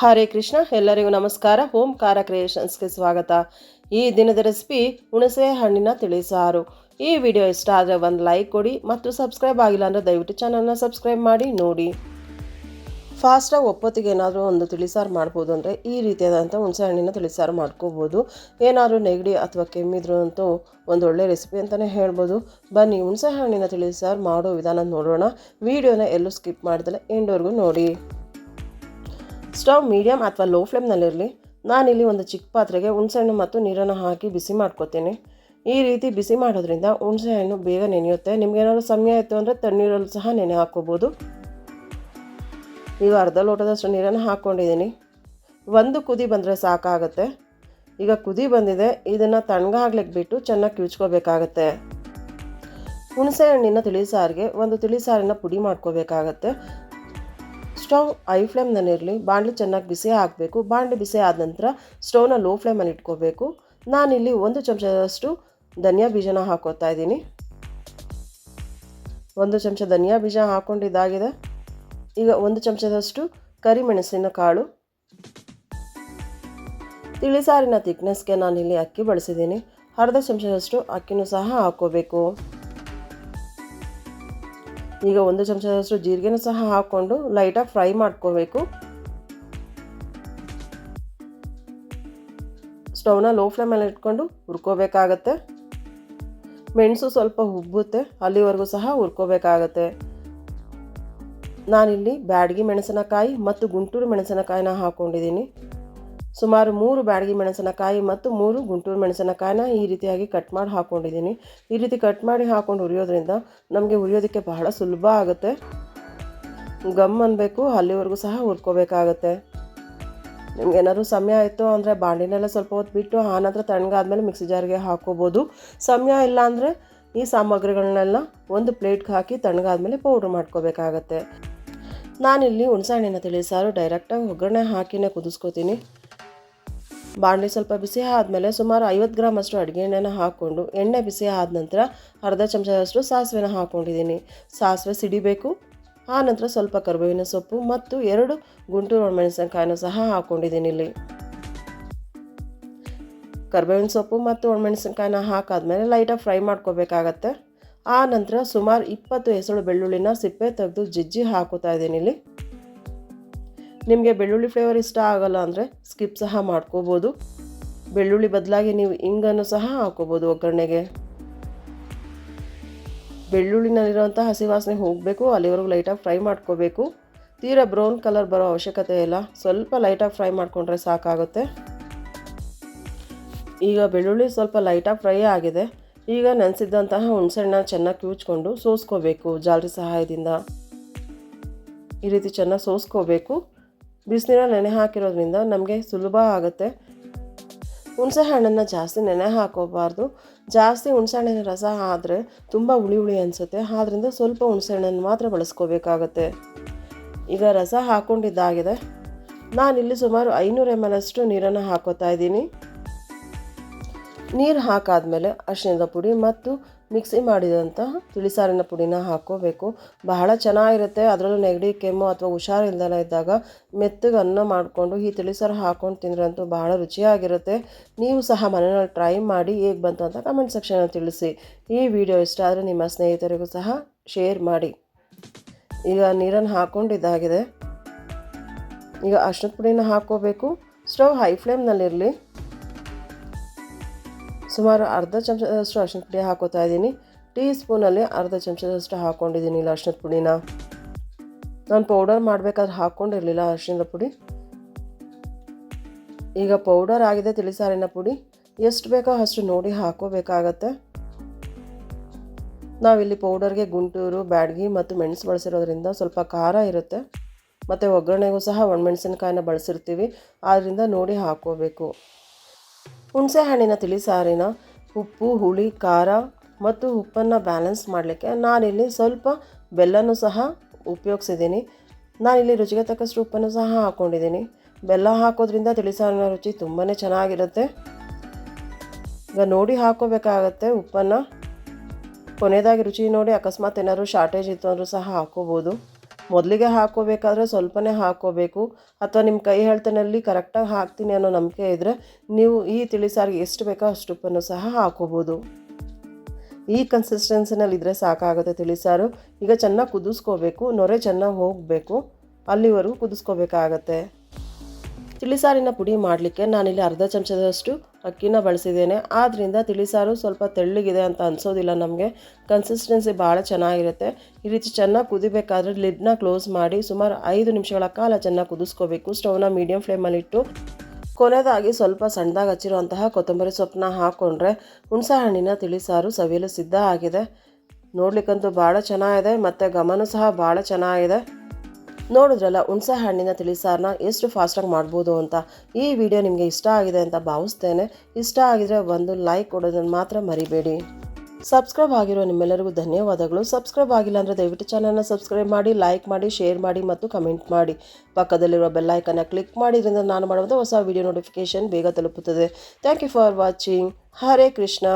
ಹರೇ ಕೃಷ್ಣ, ಎಲ್ಲರಿಗೂ ನಮಸ್ಕಾರ. ಹೋಮ್ ಓಂಕಾರ ಕ್ರಿಯೇಷನ್ಸ್ಗೆ ಸ್ವಾಗತ. ಈ ದಿನದ ರೆಸಿಪಿ ಹುಣಸೆ ಹಣ್ಣಿನ ತಿಳಿಸಾರು ಈ ವಿಡಿಯೋ ಇಷ್ಟ ಆದರೆ ಒಂದು ಲೈಕ್ ಕೊಡಿ ಮತ್ತು ಸಬ್ಸ್ಕ್ರೈಬ್ ಆಗಿಲ್ಲ ಅಂದರೆ ದಯವಿಟ್ಟು ಚಾನಲ್ನ ಸಬ್ಸ್ಕ್ರೈಬ್ ಮಾಡಿ ನೋಡಿ. ಫಾಸ್ಟಾಗಿ ಒಪ್ಪತ್ತಿಗೆ ಏನಾದರೂ ಒಂದು ತಿಳಿಸಾರು ಮಾಡ್ಬೋದು ಅಂದರೆ ಈ ರೀತಿಯಾದಂಥ ಹುಣಸೆ ಹಣ್ಣಿನ ತಿಳಿಸಾರು ಮಾಡ್ಕೋಬೋದು. ಏನಾದರೂ ನೆಗಡಿ ಅಥವಾ ಕೆಮ್ಮಿದ್ರು ಅಂತೂ ಒಂದು ಒಳ್ಳೆ ರೆಸಿಪಿ ಅಂತಲೇ ಹೇಳ್ಬೋದು. ಬನ್ನಿ ಹುಣಸೆ ಹಣ್ಣಿನ ತಿಳಿಸಾರು ಮಾಡೋ ವಿಧಾನ ನೋಡೋಣ. ವಿಡಿಯೋನ ಎಲ್ಲೂ ಸ್ಕಿಪ್ ಮಾಡಿದ್ರೆ ಎಂಡವರೆಗೂ ನೋಡಿ. ಸ್ಟವ್ ಮೀಡಿಯಮ್ ಅಥವಾ ಲೋ ಫ್ಲೇಮ್ನಲ್ಲಿರಲಿ, ನಾನಿಲ್ಲಿ ಒಂದು ಚಿಕ್ಕ ಪಾತ್ರೆಗೆ ಹುಣಸೆಹಣ್ಣು ಮತ್ತು ನೀರನ್ನು ಹಾಕಿ ಬಿಸಿ ಮಾಡ್ಕೊತೀನಿ. ಈ ರೀತಿ ಬಿಸಿ ಮಾಡೋದ್ರಿಂದ ಹುಣಸೆಹಣ್ಣು ಬೇಗ ನೆನೆಯುತ್ತೆ. ನಿಮ್ಗೇನಾದ್ರು ಸಮಯ ಇತ್ತು ಅಂದರೆ ತಣ್ಣೀರಲ್ಲಿ ಸಹ ನೆನೆ ಹಾಕ್ಕೋಬೋದು. ಈಗ ಅರ್ಧ ಲೋಟದಷ್ಟು ನೀರನ್ನು ಹಾಕ್ಕೊಂಡಿದ್ದೀನಿ ಒಂದು ಕುದಿ ಬಂದರೆ ಸಾಕಾಗುತ್ತೆ. ಈಗ ಕುದಿ ಬಂದಿದೆ. ಇದನ್ನು ತಣ್ಣಗಾಗ್ಲಿಕ್ಕೆ ಬಿಟ್ಟು ಚೆನ್ನಾಗಿ ಕಿವಿಚ್ಕೋಬೇಕಾಗತ್ತೆ. ಹುಣಸೆ ಹಣ್ಣಿನ ತಿಳಿಸಾರಿಗೆ ಒಂದು ತಿಳಿಸಾರಿನ ಪುಡಿ ಮಾಡ್ಕೋಬೇಕಾಗತ್ತೆ. ಸ್ಟವ್ ಐ ಫ್ಲೇಮ್ನಲ್ಲಿರಲಿ ಬಾಂಡ್ಲಿ ಚೆನ್ನಾಗಿ ಬಿಸಿ ಹಾಕಬೇಕು ಬಾಣಲಿ ಬಿಸಿ ಆದ ನಂತರ ಸ್ಟವ್ನ ಲೋ ಫ್ಲೇಮಲ್ಲಿ ಇಟ್ಕೋಬೇಕು. ನಾನಿಲ್ಲಿ ಒಂದು ಚಮಚದಷ್ಟು ಧನಿಯಾ ಬೀಜನ ಹಾಕೋತಾ ಇದ್ದೀನಿ. ಒಂದು ಚಮಚ ಧನಿಯಾ ಬೀಜ ಹಾಕ್ಕೊಂಡಿದ್ದಾಗಿದೆ ಈಗ ಒಂದು ಚಮಚದಷ್ಟು ಕರಿಮೆಣಸಿನ ಕಾಳು. ತಿಳಿಸಾರಿನ ತಿಕ್ನೆಸ್ಗೆ ನಾನಿಲ್ಲಿ ಅಕ್ಕಿ ಬಳಸಿದ್ದೀನಿ. ಅರ್ಧ ಚಮಚದಷ್ಟು ಅಕ್ಕಿನೂ ಸಹ ಹಾಕ್ಕೋಬೇಕು ಈಗ ಒಂದು ಚಮಚದಷ್ಟು ಜೀರಿಗೆನ ಸಹ ಹಾಕ್ಕೊಂಡು ಲೈಟಾಗಿ ಫ್ರೈ ಮಾಡ್ಕೋಬೇಕು. ಸ್ಟವ್ನ ಲೋ ಫ್ಲೇಮಲ್ಲಿ ಇಟ್ಕೊಂಡು ಹುರ್ಕೋಬೇಕಾಗತ್ತೆ. ಮೆಣಸು ಸ್ವಲ್ಪ ಉಬ್ಬುತ್ತೆ, ಅಲ್ಲಿವರೆಗೂ ಸಹ ಹುರ್ಕೋಬೇಕಾಗತ್ತೆ. ನಾನಿಲ್ಲಿ ಬ್ಯಾಡಗಿ ಮೆಣಸಿನಕಾಯಿ ಮತ್ತು ಗುಂಟೂರು ಮೆಣಸಿನಕಾಯಿನ ಹಾಕ್ಕೊಂಡಿದ್ದೀನಿ ಸುಮಾರು ಮೂರು ಬ್ಯಾಡಗಿ ಮೆಣಸಿನಕಾಯಿ ಮತ್ತು ಮೂರು ಗುಂಟೂರು ಮೆಣಸಿನಕಾಯಿನ ಈ ರೀತಿಯಾಗಿ ಕಟ್ ಮಾಡಿ ಹಾಕ್ಕೊಂಡಿದ್ದೀನಿ ಈ ರೀತಿ ಕಟ್ ಮಾಡಿ ಹಾಕ್ಕೊಂಡು ಹುರಿಯೋದ್ರಿಂದ ನಮಗೆ ಹುರಿಯೋದಕ್ಕೆ ಬಹಳ ಸುಲಭ ಆಗುತ್ತೆ. ಗಮ್ ಅನ್ನಬೇಕು ಅಲ್ಲಿವರೆಗೂ ಸಹ ಹುರ್ಕೋಬೇಕಾಗತ್ತೆ. ನಿಮ್ಗೆ ಏನಾದರೂ ಸಮಯ ಆಯಿತು ಅಂದರೆ ಬಾಂಡಿನೆಲ್ಲ ಸ್ವಲ್ಪ ಹೊತ್ತು ಬಿಟ್ಟು ಆನಂತರ ತಣ್ಣಗಾದ್ಮೇಲೆ ಮಿಕ್ಸಿ ಜಾರ್ಗೆ ಹಾಕೋಬೋದು. ಸಮಯ ಇಲ್ಲ ಅಂದರೆ ಈ ಸಾಮಗ್ರಿಗಳನ್ನೆಲ್ಲ ಒಂದು ಪ್ಲೇಟ್ಗೆ ಹಾಕಿ ತಣ್ಣಗಾದ್ಮೇಲೆ ಪೌಡ್ರ್ ಮಾಡ್ಕೋಬೇಕಾಗತ್ತೆ. ನಾನಿಲ್ಲಿ ಹುಣಸೆಹಣ್ಣಿನ ತಿಳಿಸಾರು ಡೈರೆಕ್ಟಾಗಿ ಒಗ್ಗರಣೆ ಹಾಕಿನೇ ಕುದಿಸ್ಕೋತೀನಿ. ಬಾಣಲಿ ಸ್ವಲ್ಪ ಬಿಸಿ ಆದಮೇಲೆ ಸುಮಾರು ಐವತ್ತು ಗ್ರಾಮ್ ಅಷ್ಟು ಅಡುಗೆ ಎಣ್ಣೆನ ಹಾಕ್ಕೊಂಡು, ಎಣ್ಣೆ ಬಿಸಿ ಆದ ನಂತರ ಅರ್ಧ ಚಮಚದಷ್ಟು ಸಾಸಿವೆನ ಹಾಕ್ಕೊಂಡಿದ್ದೀನಿ ಸಾಸಿವೆ ಸಿಡಿಬೇಕು, ಆ ನಂತರ ಸ್ವಲ್ಪ ಕರಿಬೇವಿನ ಸೊಪ್ಪು ಮತ್ತು ಎರಡು ಗುಂಟೂರು ಒಣಮೆಣಸಿನಕಾಯಿನ ಸಹ ಹಾಕ್ಕೊಂಡಿದ್ದೀನಿ ಇಲ್ಲಿ. ಕರಿಬೇವಿನ ಸೊಪ್ಪು ಮತ್ತು ಒಣಮೆಣಸಿನಕಾಯಿನ ಹಾಕಾದ್ಮೇಲೆ ಲೈಟಾಗಿ ಫ್ರೈ ಮಾಡ್ಕೋಬೇಕಾಗತ್ತೆ. ಆ ನಂತರ ಸುಮಾರು ಇಪ್ಪತ್ತು ಹೆಸರು ಬೆಳ್ಳುಳ್ಳಿನ ಸಿಪ್ಪೆ ತೆಗೆದು ಜಜ್ಜಿ ಹಾಕೋತಾ ಇದ್ದೀನಿ ಇಲ್ಲಿ. ನಿಮಗೆ ಬೆಳ್ಳುಳ್ಳಿ ಫ್ಲೇವರ್ ಇಷ್ಟ ಆಗಲ್ಲ ಅಂದರೆ ಸ್ಕಿಪ್ ಸಹ ಮಾಡ್ಕೋಬೋದು. ಬೆಳ್ಳುಳ್ಳಿ ಬದಲಾಗಿ ನೀವು ಇಂಗನ್ನು ಸಹ ಹಾಕೋಬೋದು ಒಗ್ಗರಣೆಗೆ. ಬೆಳ್ಳುಳ್ಳಿನಲ್ಲಿರುವಂಥ ಹಸಿ ವಾಸನೆ ಹೋಗಬೇಕು, ಅಲ್ಲಿವರೆಗೂ ಲೈಟಾಗಿ ಫ್ರೈ ಮಾಡ್ಕೋಬೇಕು. ತೀರಾ ಬ್ರೌನ್ ಕಲರ್ ಬರೋ ಅವಶ್ಯಕತೆ ಇಲ್ಲ. ಸ್ವಲ್ಪ ಲೈಟಾಗಿ ಫ್ರೈ ಮಾಡಿಕೊಂಡ್ರೆ ಸಾಕಾಗುತ್ತೆ. ಈಗ ಬೆಳ್ಳುಳ್ಳಿ ಸ್ವಲ್ಪ ಲೈಟಾಗಿ ಫ್ರೈ ಆಗಿದೆ. ಈಗ ನೆನೆಸಿದ್ದಂತಹ ಹುಣಸೆಹಣ್ಣ ಚೆನ್ನಾಗಿ ಕಿವುಚ್ಕೊಂಡು ಸೋಸ್ಕೋಬೇಕು ಜಾಲರಿ ಸಹಾಯದಿಂದ. ಈ ರೀತಿ ಚೆನ್ನಾಗಿ ಸೋಸ್ಕೋಬೇಕು. ಬಿಸಿನೀರ ನೆನೆ ಹಾಕಿರೋದ್ರಿಂದ ನಮಗೆ ಸುಲಭ ಆಗುತ್ತೆ. ಹುಣಸೆ ಹಣ್ಣನ್ನು ಜಾಸ್ತಿ ನೆನೆ ಹಾಕೋಬಾರ್ದು. ಜಾಸ್ತಿ ಹುಣಸೆಹಣ್ಣಿನ ರಸ ಆದರೆ ತುಂಬ ಹುಳಿ ಹುಳಿ ಅನಿಸುತ್ತೆ. ಆದ್ದರಿಂದ ಸ್ವಲ್ಪ ಹುಣಸೆಹಣ್ಣನ್ನು ಮಾತ್ರ ಬಳಸ್ಕೋಬೇಕಾಗತ್ತೆ. ಈಗ ರಸ ಹಾಕ್ಕೊಂಡಿದ್ದಾಗಿದೆ ನಾನಿಲ್ಲಿ ಸುಮಾರು ಐನೂರು ಎಂ ಎಲ್ ಅಷ್ಟು ನೀರನ್ನು ಹಾಕೋತಾ ಇದ್ದೀನಿ. ನೀರು ಹಾಕಾದಮೇಲೆ ಅರಿಶಿಣದ ಪುಡಿ ಮತ್ತು ಮಿಕ್ಸಿ ಮಾಡಿದಂತಹ ತಿಳಿಸಾರಿನ ಪುಡಿನ ಹಾಕ್ಕೋಬೇಕು ಬಹಳ ಚೆನ್ನಾಗಿರುತ್ತೆ. ಅದರಲ್ಲೂ ನೆಗಡಿ, ಕೆಮ್ಮು ಅಥವಾ ಹುಷಾರಿಲ್ದಲ್ಲ ಇದ್ದಾಗ ಮೆತ್ತಗೆ ಅನ್ನ ಮಾಡಿಕೊಂಡು ಈ ತಿಳಿಸಾರು ಹಾಕ್ಕೊಂಡು ತಿಂದ್ರಂತೂ ಬಹಳ ರುಚಿಯಾಗಿರುತ್ತೆ. ನೀವು ಸಹ ಮನೆಯಲ್ಲಿ ಟ್ರೈ ಮಾಡಿ ಹೇಗೆ ಬಂತು ಅಂತ ಕಮೆಂಟ್ ಸೆಕ್ಷನಲ್ಲಿ ತಿಳಿಸಿ. ಈ ವಿಡಿಯೋ ಇಷ್ಟ ಆದರೆ ನಿಮ್ಮ ಸ್ನೇಹಿತರಿಗೂ ಸಹ ಶೇರ್ ಮಾಡಿ. ಈಗ ನೀರನ್ನು ಹಾಕ್ಕೊಂಡಿದ್ದಾಗಿದೆ ಈಗ ಅರ್ಶಿನದ ಪುಡಿನ ಹಾಕ್ಕೋಬೇಕು ಸ್ಟವ್ ಹೈ ಫ್ಲೇಮ್ನಲ್ಲಿರಲಿ. ಸುಮಾರು ಅರ್ಧ ಚಮಚದಷ್ಟು ಅರ್ಶಿನ ಪುಡಿ ಹಾಕೋತಾ ಇದ್ದೀನಿ. ಟೀ ಸ್ಪೂನಲ್ಲಿ ಅರ್ಧ ಚಮಚದಷ್ಟು ಹಾಕ್ಕೊಂಡಿದ್ದೀನಿ ಇಲ್ಲ ಅರ್ಶಿನದ ಪುಡಿನ. ನಾನು ಪೌಡರ್ ಮಾಡಬೇಕಾದ್ರೆ ಹಾಕ್ಕೊಂಡಿರಲಿಲ್ಲ ಅರ್ಶಿನದ ಪುಡಿ. ಈಗ ಪೌಡರ್ ಆಗಿದೆ ತಿಳಿಸಾರಿನ ಪುಡಿ. ಎಷ್ಟು ಬೇಕೋ ಅಷ್ಟು ನೋಡಿ ಹಾಕೋಬೇಕಾಗತ್ತೆ. ನಾವಿಲ್ಲಿ ಪೌಡರ್ಗೆ ಗುಂಟೂರು, ಬ್ಯಾಡ್ಗಿ ಮತ್ತು ಮೆಣಸು ಬಳಸಿರೋದ್ರಿಂದ ಸ್ವಲ್ಪ ಖಾರ ಇರುತ್ತೆ. ಮತ್ತು ಒಗ್ಗರಣೆಗೂ ಸಹ ಒಣಮೆಣಸಿನಕಾಯಿನ ಬಳಸಿರ್ತೀವಿ. ಆದ್ದರಿಂದ ನೋಡಿ ಹಾಕ್ಕೋಬೇಕು ಹುಣಸೆ ಹಣ್ಣಿನ ತಿಳಿಸಾರಿನ ಉಪ್ಪು, ಹುಳಿ, ಖಾರ ಮತ್ತು ಉಪ್ಪನ್ನು ಬ್ಯಾಲೆನ್ಸ್ ಮಾಡಲಿಕ್ಕೆ ನಾನಿಲ್ಲಿ ಸ್ವಲ್ಪ ಬೆಲ್ಲನೂ ಸಹ ಉಪಯೋಗಿಸಿದ್ದೀನಿ. ನಾನಿಲ್ಲಿ ರುಚಿಗೆ ತಕ್ಕಷ್ಟು ಉಪ್ಪನ್ನು ಸಹ ಹಾಕ್ಕೊಂಡಿದ್ದೀನಿ ಬೆಲ್ಲ ಹಾಕೋದ್ರಿಂದ ತಿಳಿಸಾರಿನ ರುಚಿ ತುಂಬಾ ಚೆನ್ನಾಗಿರುತ್ತೆ. ಈಗ ನೋಡಿ ಹಾಕೋಬೇಕಾಗತ್ತೆ ಉಪ್ಪನ್ನು. ಕೊನೆಯದಾಗಿ ರುಚಿ ನೋಡಿ ಅಕಸ್ಮಾತ್ ಏನಾದರೂ ಶಾರ್ಟೇಜ್ ಇತ್ತು ಅಂದರೂ ಸಹ ಹಾಕ್ಕೋಬೋದು ಮೊದಲಿಗೆ ಹಾಕೋಬೇಕಾದ್ರೆ ಸ್ವಲ್ಪನೇ ಹಾಕೋಬೇಕು. ಅಥವಾ ನಿಮ್ಮ ಕೈ ಹೇಳ್ತನಲ್ಲಿ ಕರೆಕ್ಟಾಗಿ ಹಾಕ್ತೀನಿ ಅನ್ನೋ ನಂಬಿಕೆ ಇದ್ದರೆ ನೀವು ಈ ತಿಳಿಸಾರಿಗೆ ಎಷ್ಟು ಬೇಕೋ ಅಷ್ಟು ಉಪ್ಪನ್ನು ಸಹ ಹಾಕೋಬೋದು. ಈ ಕನ್ಸಿಸ್ಟೆನ್ಸಿನಲ್ಲಿ ಇದ್ದರೆ ಸಾಕಾಗುತ್ತೆ ತಿಳಿಸಾರು. ಈಗ ಚೆನ್ನಾಗಿ ಕುದಿಸ್ಕೋಬೇಕು. ನೊರೆ ಚೆನ್ನಾಗಿ ಹೋಗಬೇಕು. ಅಲ್ಲಿವರೆಗೂ ಕುದಿಸ್ಕೋಬೇಕಾಗತ್ತೆ. ತಿಳಿಸಾರಿನ ಪುಡಿ ಮಾಡಲಿಕ್ಕೆ ನಾನಿಲ್ಲಿ ಅರ್ಧ ಚಮಚದಷ್ಟು ಅಕ್ಕಿನ ಬಳಸಿದ್ದೇನೆ. ಆದ್ದರಿಂದ ತಿಳಿಸಾರು ಸ್ವಲ್ಪ ತೆಳ್ಳಗಿದೆ ಅಂತ ಅನಿಸೋದಿಲ್ಲ ನಮಗೆ. ಕನ್ಸಿಸ್ಟೆನ್ಸಿ ಭಾಳ ಚೆನ್ನಾಗಿರುತ್ತೆ. ಈ ರೀತಿ ಚೆನ್ನಾಗಿ ಕುದಿಬೇಕಾದ್ರೆ ಲಿಡ್ನ ಕ್ಲೋಸ್ ಮಾಡಿ ಸುಮಾರು ಐದು ನಿಮಿಷಗಳ ಕಾಲ ಚೆನ್ನಾಗಿ ಕುದಿಸ್ಕೋಬೇಕು. ಸ್ಟವ್ನ ಮೀಡಿಯಮ್ ಫ್ಲೇಮಲ್ಲಿಟ್ಟು ಕೊನೆಯದಾಗಿ ಸ್ವಲ್ಪ ಸಣ್ಣದಾಗಿ ಹಚ್ಚಿರುವಂತಹ ಕೊತ್ತಂಬರಿ ಸೊಪ್ಪನ್ನ ಹಾಕ್ಕೊಂಡ್ರೆ ಹುಣಸೆ ಹಣ್ಣಿನ ತಿಳಿಸಾರು ಸವಿಯಲು ಸಿದ್ಧ ಆಗಿದೆ. ನೋಡ್ಲಿಕ್ಕಂತೂ ಭಾಳ ಚೆನ್ನಾಗಿದೆ, ಮತ್ತು ಗಮನ ಸಹ ಭಾಳ ಚೆನ್ನಾಗಿದೆ. ನೋಡಿದ್ರಲ್ಲ ಹುಣಸೆ ಹಣ್ಣಿನ ತಿಳಿಸಾರನ್ನ ಎಷ್ಟು ಫಾಸ್ಟಾಗಿ ಮಾಡ್ಬೋದು ಅಂತ. ಈ ವಿಡಿಯೋ ನಿಮಗೆ ಇಷ್ಟ ಆಗಿದೆ ಅಂತ ಭಾವಿಸ್ತೇನೆ. ಇಷ್ಟ ಆಗಿದರೆ ಒಂದು ಲೈಕ್ ಕೊಡೋದನ್ನು ಮಾತ್ರ ಮರಿಬೇಡಿ. ಸಬ್ಸ್ಕ್ರೈಬ್ ಆಗಿರೋ ನಿಮ್ಮೆಲ್ಲರಿಗೂ ಧನ್ಯವಾದಗಳು. ಸಬ್ಸ್ಕ್ರೈಬ್ ಆಗಿಲ್ಲ ಅಂದರೆ ದಯವಿಟ್ಟು ಚಾನಲ್ನ ಸಬ್ಸ್ಕ್ರೈಬ್ ಮಾಡಿ, ಲೈಕ್ ಮಾಡಿ, ಶೇರ್ ಮಾಡಿ ಮತ್ತು ಕಮೆಂಟ್ ಮಾಡಿ. ಪಕ್ಕದಲ್ಲಿರೋ ಬೆಲ್ಲೈಕನ್ನ ಕ್ಲಿಕ್ ಮಾಡಿದ್ರಿಂದ ನಾನು ಮಾಡುವಂಥ ಹೊಸ ವಿಡಿಯೋ ನೋಟಿಫಿಕೇಷನ್ ಬೇಗ ತಲುಪುತ್ತದೆ. Thank you for watching. Hare Krishna.